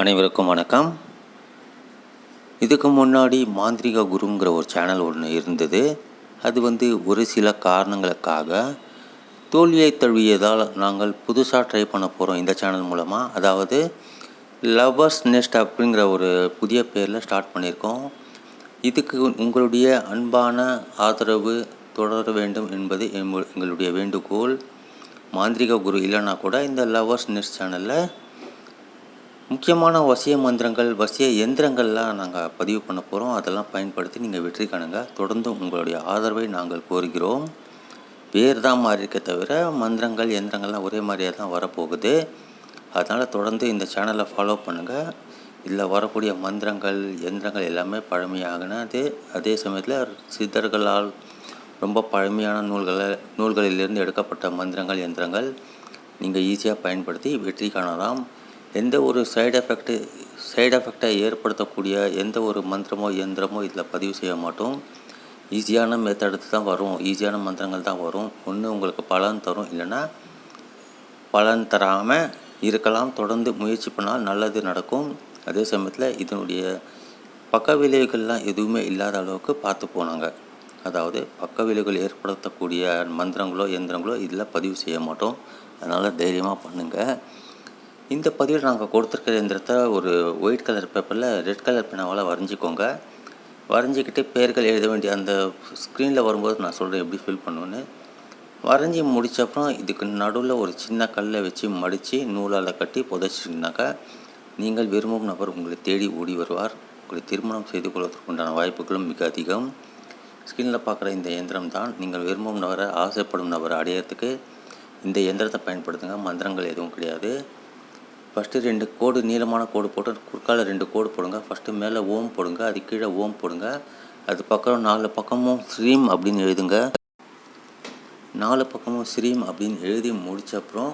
அனைவருக்கும் வணக்கம். இதுக்கு முன்னாடி மாந்திரிக குருங்கிற ஒரு சேனல் ஒன்று இருந்தது. அது வந்து ஒரு சில காரணங்களுக்காக தோல்வியை தழுவியதால் நாங்கள் புதுசாக ட்ரை பண்ண போகிறோம் இந்த சேனல் மூலமாக அதாவது லவ்வர்ஸ் நெஸ்ட் அப்படிங்கிற ஒரு புதிய பேரில் ஸ்டார்ட் பண்ணியிருக்கோம். இதுக்கு உங்களுடைய அன்பான ஆதரவு தொடர வேண்டும் என்பது எங்களுடைய வேண்டுகோள். மாந்திரிக குரு இல்லைன்னா கூட இந்த லவ்வர்ஸ் நெஸ்ட் சேனலில் முக்கியமான வசிய மந்திரங்கள் வசிய எந்திரங்கள்லாம் நாங்கள் பதிவு பண்ண போகிறோம் அதெல்லாம் பயன்படுத்தி நீங்கள் வெற்றி காணுங்க. தொடர்ந்து உங்களுடைய ஆதரவை நாங்கள் கோருகிறோம். பேர் தான் மாறி இருக்க தவிர மந்திரங்கள் எந்திரங்கள்லாம் ஒரே மாதிரியே தான் வரப்போகுது. அதனால் தொடர்ந்து இந்த சேனலை ஃபாலோ பண்ணுங்கள் இதில் வரக்கூடிய மந்திரங்கள் எந்திரங்கள் எல்லாமே பழமையாகினது. அதே சமயத்தில் சித்தர்களால் ரொம்ப பழமையான நூல்களை நூல்களிலிருந்து எடுக்கப்பட்ட மந்திரங்கள் எந்திரங்கள் நீங்கள் ஈஸியாக பயன்படுத்தி வெற்றி காணலாம். எந்த ஒரு சைடு எஃபெக்ட்டு சைடு எஃபெக்டை ஏற்படுத்தக்கூடிய எந்த ஒரு மந்திரமோ இயந்திரமோ இதில் பதிவு செய்ய மாட்டோம். ஈஸியான மெத்தடுத்து தான் வரும். ஈஸியான மந்திரங்கள் தான் வரும். ஒன்று உங்களுக்கு பலன் தரும். இல்லைன்னா பலன் தராமல் இருக்கலாம். தொடர்ந்து முயற்சி பண்ணால் நல்லது நடக்கும். அதே சமயத்தில் இதனுடைய பக்க விளைவுகள்லாம் எதுவுமே இல்லாத அளவுக்கு பார்த்து போனாங்க. அதாவது பக்க விளைவுகள் ஏற்படுத்தக்கூடிய மந்திரங்களோ எந்திரங்களோ இதில் பதிவு செய்ய மாட்டோம். அதனால் தைரியமாக பண்ணுங்கள் இந்த பதிவில் நாங்கள் கொடுத்துருக்கிற எந்திரத்தை ஒரு ஒயிட் கலர் பேப்பரில் ரெட் கலர் பெனாவால் வரைஞ்சிக்கோங்க. வரைஞ்சிக்கிட்டு பேர்கள் எழுத வேண்டிய அந்த ஸ்க்ரீனில் வரும்போது நான் சொல்கிறேன் எப்படி ஃபில் பண்ணுவேன்னு வரைஞ்சி முடித்தப்புறம் இதுக்கு நடுவில் ஒரு சின்ன கல்லை வச்சு மடித்து நூலால் கட்டி புதைச்சிட்டிங்கனாக்கா நீங்கள் விரும்பும் நபர் உங்களை தேடி ஓடி வருவார். உங்களை திருமணம் செய்து கொள்வதற்கு உண்டான வாய்ப்புகளும் மிக அதிகம். ஸ்க்ரீனில் பார்க்குற இந்த இயந்திரம் தான் நீங்கள் விரும்பும் நபரை ஆசைப்படும் நபரை அடையிறதுக்கு இந்த இயந்திரத்தை பயன்படுத்துங்க. மந்திரங்கள் எதுவும் கிடையாது. ஃபஸ்ட்டு ரெண்டு கோடு நீளமான கோடு போட்டு குறுக்கால் ரெண்டு கோடு போடுங்க. ஃபஸ்ட்டு மேலே ஓம் போடுங்க அது கீழே ஓம் போடுங்க. அது பக்கம் நாலு பக்கமும் ஸ்ரீம் அப்படின்னு எழுதுங்க. நாலு பக்கமும் ஸ்ரீம் அப்படின்னு எழுதி முடித்த அப்புறம்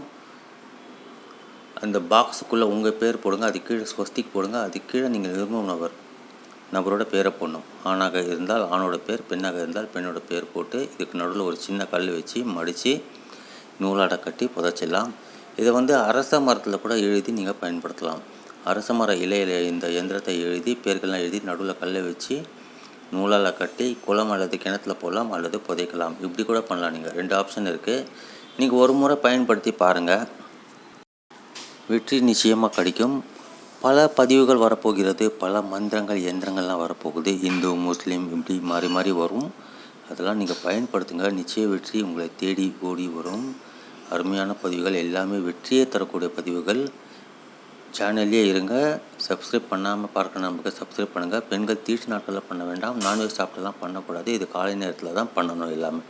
அந்த பாக்ஸுக்குள்ளே உங்கள் பேர் போடுங்க அது கீழே ஸ்வஸ்திக் போடுங்க அது கீழே நீங்கள் விரும்பும் நபர் நபரோட பேரை போடணும். ஆணாக இருந்தால் ஆணோட பேர் பெண்ணாக இருந்தால் பெண்ணோட பேர் போட்டு இதுக்கு நடுவில் ஒரு சின்ன கல் வச்சு மடித்து நூலாடை கட்டி புதைச்சிடலாம். இதை வந்து அரச மரத்தில் கூட எழுதி நீங்கள் பயன்படுத்தலாம். அரச மர இலையில் இந்த எந்திரத்தை எழுதி பேர்கள்லாம் எழுதி நடுவில் கல்லை வச்சு நூலால் கட்டி குளம் அல்லது கிணத்துல போடலாம் அல்லது புதைக்கலாம். இப்படி கூட பண்ணலாம் நீங்கள் ரெண்டு ஆப்ஷன் இருக்குது நீங்கள் ஒரு முறை பயன்படுத்தி பாருங்கள் வெற்றி நிச்சயமாக கிடைக்கும். பல பதிவுகள் வரப்போகிறது. பல மந்திரங்கள் எந்திரங்கள்லாம் வரப்போகுது. இந்து முஸ்லீம் இப்படி மாறி மாறி வரும். அதெல்லாம் நீங்கள் பயன்படுத்துங்க. நிச்சய வெற்றி உங்களை தேடி ஓடி வரும். அருமையான பதிவுகள். எல்லாமே வெற்றியே தரக்கூடிய பதிவுகள். சேனல்லே இருங்க. சப்ஸ்கிரைப் பண்ணாமல் பார்க்க நமக்கு சப்ஸ்கிரைப் பண்ணுங்கள் பெண்கள் தீட்டு நாட்களில் பண்ண வேண்டாம். நான்வெஜ் சாப்பிட்டுலாம் பண்ணக்கூடாது. இது காலை நேரத்தில் தான் பண்ணணும் எல்லாமே.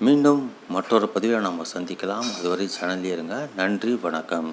மீண்டும் மற்றொரு பதிவில் நம்ம சந்திக்கலாம். அதுவரை சேனல்லே இருங்க. நன்றி வணக்கம்.